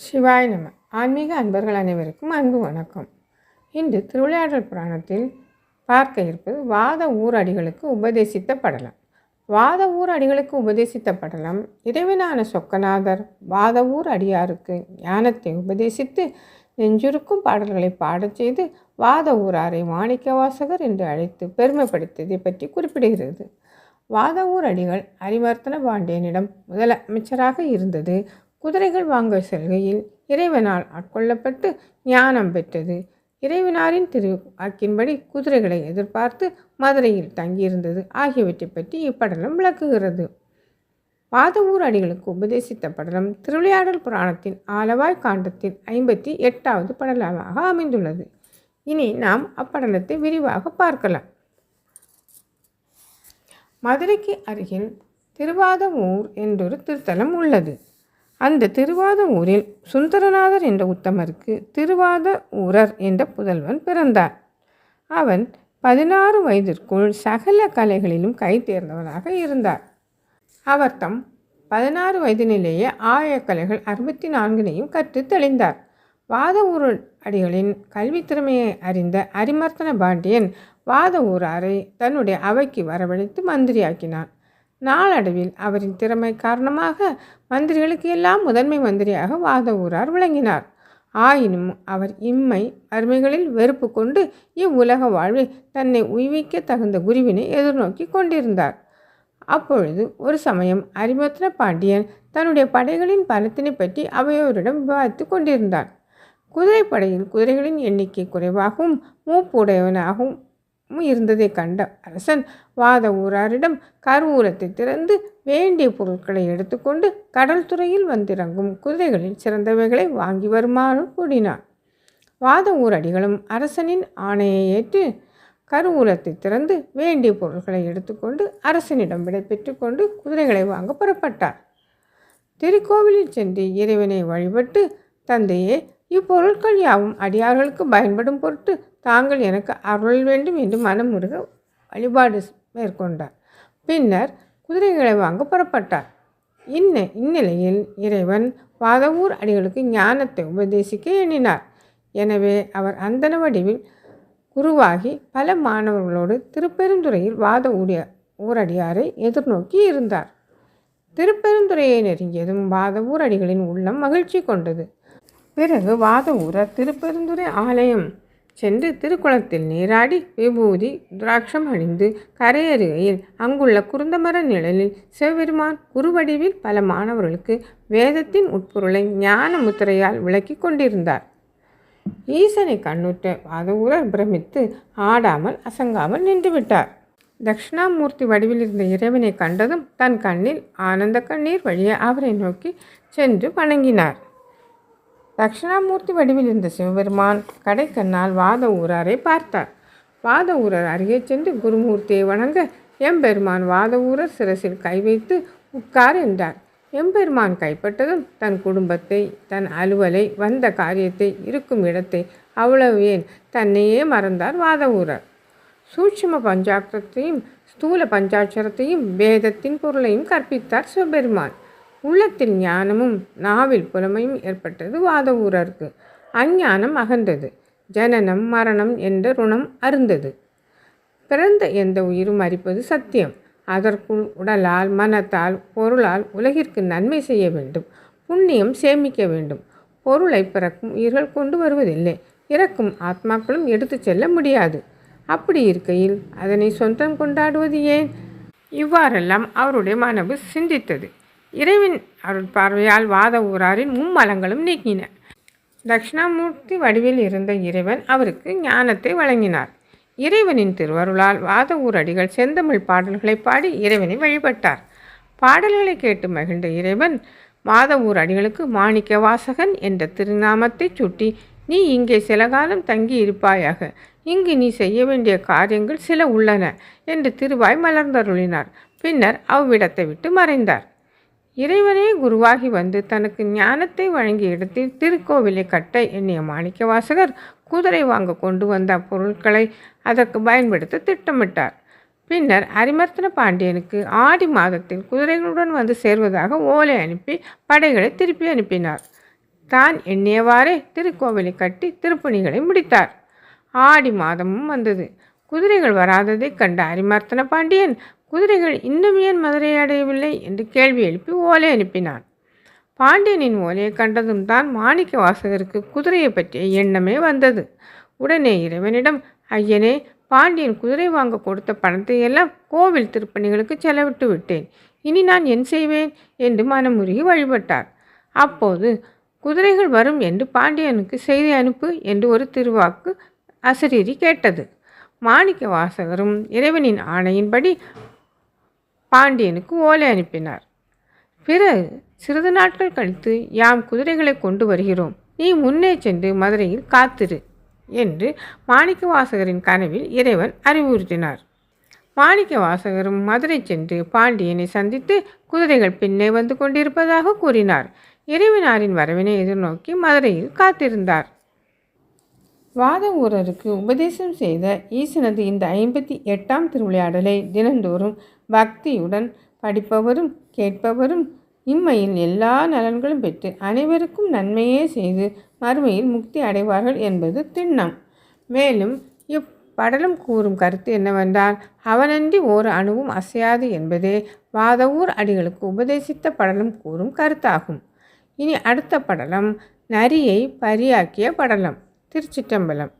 சிவாய நம ஆன்மீக அன்பர்கள் அனைவருக்கும் அன்பு வணக்கம். இன்று திருவிளையாடல் புராணத்தில் பார்க்க இருப்பது வாத ஊரடிகளுக்கு உபதேசித்த படலம். வாத ஊரடிகளுக்கு அடிகளுக்கு உபதேசித்த படலம் இறைவனான சொக்கநாதர் வாத ஊர் அடியாருக்கு ஞானத்தை உபதேசித்து நெஞ்சுருக்கும் பாடல்களை பாடச் செய்து வாத ஊராரை மாணிக்கவாசகர் என்று அழைத்து பெருமைப்படுத்தியதை பற்றி குறிப்பிடுகிறது. வாதவூர் அடிகள் அரிவர்த்தன பாண்டியனிடம் முதலமைச்சராக இருந்தது குதிரைகள் வாங்க செல்கையில் இறைவனால் ஆட்கொள்ளப்பட்டு ஞானம் பெற்றது. இறைவனாரின் திரு வாக்கின்படி குதிரைகளை எதிர்பார்த்து மதுரையில் தங்கியிருந்தது. ஆகியவற்றை பற்றி இப்படலம் விளக்குகிறது. வாதவூர் அடிகளுக்கு உபதேசித்த படலம் திருவிளையாடல் புராணத்தின் ஆலவாய் காண்டத்தின் ஐம்பத்தி எட்டாவது படலமாக அமைந்துள்ளது. இனி நாம் அப்படலத்தை விரிவாக பார்க்கலாம். மதுரைக்கு அருகில் திருவாதவூர் என்றொரு திருத்தலம் உள்ளது. அந்த திருவாத ஊரில் சுந்தரநாதர் என்ற உத்தமருக்கு திருவாத ஊரர் என்ற புதல்வன் பிறந்தார். அவன் பதினாறு வயதிற்குள் சகல கலைகளிலும் கை தேர்ந்தவனாக இருந்தார். அவர் தம் பதினாறு வயதினிலேயே ஆயக்கலைகள் அறுபத்தி நான்கினையும் கற்று தெளிந்தார். வாத ஊர் அடிகளின் கல்வி திறமையை அறிந்த அரிமர்த்தன பாண்டியன் வாத ஊராரை தன்னுடைய அவைக்கு வரவழைத்து மந்திரியாக்கினான். நாளடைவில் அவரின் திறமை காரணமாக மந்திரிகளுக்கு எல்லாம் முதன்மை மந்திரியாக வாத ஊரார் விளங்கினார். ஆயினும் அவர் இம்மை அருமைகளில் வெறுப்பு கொண்டு இவ்வுலக வாழ்வில் தன்னை உய்விக்க தகுந்த குருவினை எதிர்நோக்கி கொண்டிருந்தார். அப்பொழுது ஒரு சமயம் அரிமத்ன பாண்டியன் தன்னுடைய படைகளின் பலத்தினை பற்றி அவையோரிடம் விவாதித்து கொண்டிருந்தான். குதிரைப்படையில் குதிரைகளின் எண்ணிக்கை குறைவாகவும் மூப்புடையவனாகவும் இருந்ததை கண்ட அரசன் வாத ஊராரிடம் கருவூலத்தை திறந்து வேண்டிய பொருட்களை எடுத்துக்கொண்டு கடல் துறையில் வந்திறங்கும் குதிரைகளில் சிறந்தவைகளை வாங்கி வருமாறு கூடினார் வாத ஊரடிகளும் அரசனின் ஆணையை ஏற்று கருவூலத்தை திறந்து வேண்டிய பொருட்களை எடுத்துக்கொண்டு அரசனிடம் விடை பெற்றுக்கொண்டு குதிரைகளை வாங்க புறப்பட்டார். திருக்கோவிலில் சென்று இறைவனை வழிபட்டு தந்தையே இப்பொருட்கள் யாவும் அடியார்களுக்கு பயன்படும் பொருட்டு தாங்கள் எனக்கு அருள் வேண்டும் என்று மனமுருக வழிபாடு மேற்கொண்டார். பின்னர் குதிரைகளை வாங்க புறப்பட்டார். இன்ன இந்நிலையில் இறைவன் வாதவூர் அடிகளுக்கு ஞானத்தை உபதேசிக்க எண்ணினார். எனவே அவர் அந்தன வடிவில் குருவாகி பல மாணவர்களோடு திருப்பெருந்துறையில் வாத ஊடிய ஊரடியாரை எதிர்நோக்கி இருந்தார். திருப்பெருந்துறையை நெருங்கியதும் வாத ஊரடிகளின் உள்ளம் மகிழ்ச்சி கொண்டது. பிறகு வாத ஊரர் திருப்பெருந்துறை ஆலயம் சென்று திருக்குளத்தில் நீராடி விபூதி துராட்சம் அணிந்து கரையருகையில் அங்குள்ள குருந்தமர நிழலில் சிவபெருமான் குருவடிவில் பல மாணவர்களுக்கு வேதத்தின் உட்பொருளை ஞான முத்திரையால் விளக்கி கொண்டிருந்தார். ஈசனை கண்ணுற்ற வாதவூரர் பிரமித்து ஆடாமல் அசங்காமல் நின்றுவிட்டார் தட்சிணாமூர்த்தி வடிவில் இருந்த இறைவனை கண்டதும் தன் கண்ணில் ஆனந்த கண்ணீர் வழியே அவரை நோக்கி சென்று வணங்கினார். தட்சிணாமூர்த்தி வடிவில் இருந்த சிவபெருமான் கடைக்கண்ணால் வாத ஊராரை பார்த்தார். வாத ஊரர் அருகே சென்று குருமூர்த்தியை வணங்க எம்பெருமான் வாத ஊரர் சிரசில் கை வைத்து உட்கார் என்றார். எம்பெருமான் கைப்பட்டதும் தன் குடும்பத்தை தன் அலுவலை வந்த காரியத்தை இருக்கும் இடத்தை அவ்வளவு ஏன் தன்னையே மறந்தார் வாத ஊரர். சூட்சும பஞ்சாட்சரத்தையும் ஸ்தூல பஞ்சாட்சரத்தையும் வேதத்தின் பொருளையும் கற்பித்தார் சிவபெருமான். உள்ளத்தில் ஞானமும் நாவில் புலமையும் ஏற்பட்டது வாத ஊரருக்கு அஞ்ஞானம் அகன்றது. ஜனனம் மரணம் என்ற ருணம் அருந்தது. பிறந்த எந்த உயிரும் அறிப்பது சத்தியம். அதற்குள் உடலால் மனத்தால் பொருளால் உலகிற்கு நன்மை செய்ய வேண்டும். புண்ணியம் சேமிக்க வேண்டும். பொருளை பிறக்கும் உயிர்கள் கொண்டு வருவதில்லை. இறக்கும் ஆத்மாக்களும் எடுத்து செல்ல முடியாது. அப்படி இருக்கையில் அதனை சொந்தம் கொண்டாடுவது ஏன்? இவ்வாறெல்லாம் அவருடைய மனவு சிந்தித்தது. இறைவன் அருள் பார்வையால் வாத ஊராரின் மும்மலங்களும் நீக்கின. தட்சிணாமூர்த்தி வடிவில் இருந்த இறைவன் அவருக்கு ஞானத்தை வழங்கினார். இறைவனின் திருவருளால் வாத ஊரடிகள் செந்தமிழ் பாடல்களை பாடி இறைவனை வழிபட்டார். பாடல்களை கேட்டு மகிழ்ந்த இறைவன் வாத அடிகளுக்கு மாணிக்க வாசகன் என்ற திருநாமத்தை சுட்டி நீ இங்கே சில காலம் தங்கி இருப்பாயாக. இங்கு நீ செய்ய வேண்டிய காரியங்கள் சில உள்ளன என்று திருவாய் மலர்ந்தருளினார். பின்னர் அவ்விடத்தை விட்டு மறைந்தார். இறைவனே குருவாகி வந்து தனக்கு ஞானத்தை வழங்கிய இடத்தில் திருக்கோவிலை கட்ட எண்ணிய மாணிக்கவாசகர் குதிரை வாங்க கொண்டு வந்த பொருட்களை அதற்கு பயன்படுத்த திட்டமிட்டார். பின்னர் அரிமர்த்தன பாண்டியனுக்கு ஆடி மாதத்தில் குதிரைகளுடன் வந்து சேர்வதாக ஓலை அனுப்பி படைகளை திருப்பி அனுப்பினார். தான் எண்ணியவாறே திருக்கோவிலை கட்டி திருப்பணிகளை முடித்தார். ஆடி மாதமும் வந்தது. குதிரைகள் வராததைக் கண்ட அரிமர்த்தன பாண்டியன் குதிரைகள் இன்னும் ஏன் மதுரை அடையவில்லை? என்று கேள்வி எழுப்பி ஓலை அனுப்பினான். பாண்டியனின் ஓலையை கண்டதும் தான் மாணிக்க வாசகருக்கு குதிரையை பற்றிய எண்ணமே வந்தது. உடனே இறைவனிடம் ஐயனே பாண்டியன் குதிரை வாங்க கொடுத்த பணத்தை எல்லாம் கோவில் திருப்பணிகளுக்கு செலவிட்டு விட்டேன். இனி நான் என் செய்வேன்? என்று மனமுருகி வழிபட்டார். அப்போது குதிரைகள் வரும் என்று பாண்டியனுக்கு செய்தி அனுப்பு என்று ஒரு திருவாக்கு அசரீரி கேட்டது. மாணிக்க வாசகரும் இறைவனின் ஆணையின்படி பாண்டியனுக்கு ஓலை அனுப்பினார். பிறகு சிறிது நாட்கள் கழித்து யாம் குதிரைகளை கொண்டு வருகிறோம். நீ முன்னே சென்று மதுரையில் காத்திரு என்று மாணிக்க வாசகரின் கனவில் இறைவன் அறிவுறுத்தினார். மாணிக்க வாசகரும் மதுரை சென்று பாண்டியனை சந்தித்து குதிரைகள் பின்னே வந்து கொண்டிருப்பதாக கூறினார். இறைவனாரின் வரவினை எதிர்நோக்கி மதுரையில் காத்திருந்தார். வாத ஊரருக்கு உபதேசம் செய்த ஈசனது இந்த ஐம்பத்தி எட்டாம் திருவிளையாடலை தினந்தோறும் பக்தியுடன் படிப்பவரும் கேட்பவரும் இம்மையில் எல்லா நலன்களும் பெற்று அனைவருக்கும் நன்மையே செய்து மறுமையில் முக்தி அடைவார்கள் என்பது திண்ணம். மேலும் இப்படலம் கூறும் கருத்து என்னவென்றால் அவனன்றி ஓர் அணுவும் அசையாது என்பதே வாதவூர் அடிகளுக்கு உபதேசித்த படலம் கூறும் கருத்தாகும். இனி அடுத்த படலம் நரியை பரியாக்கிய படலம். திருச்சிற்றம்பலம்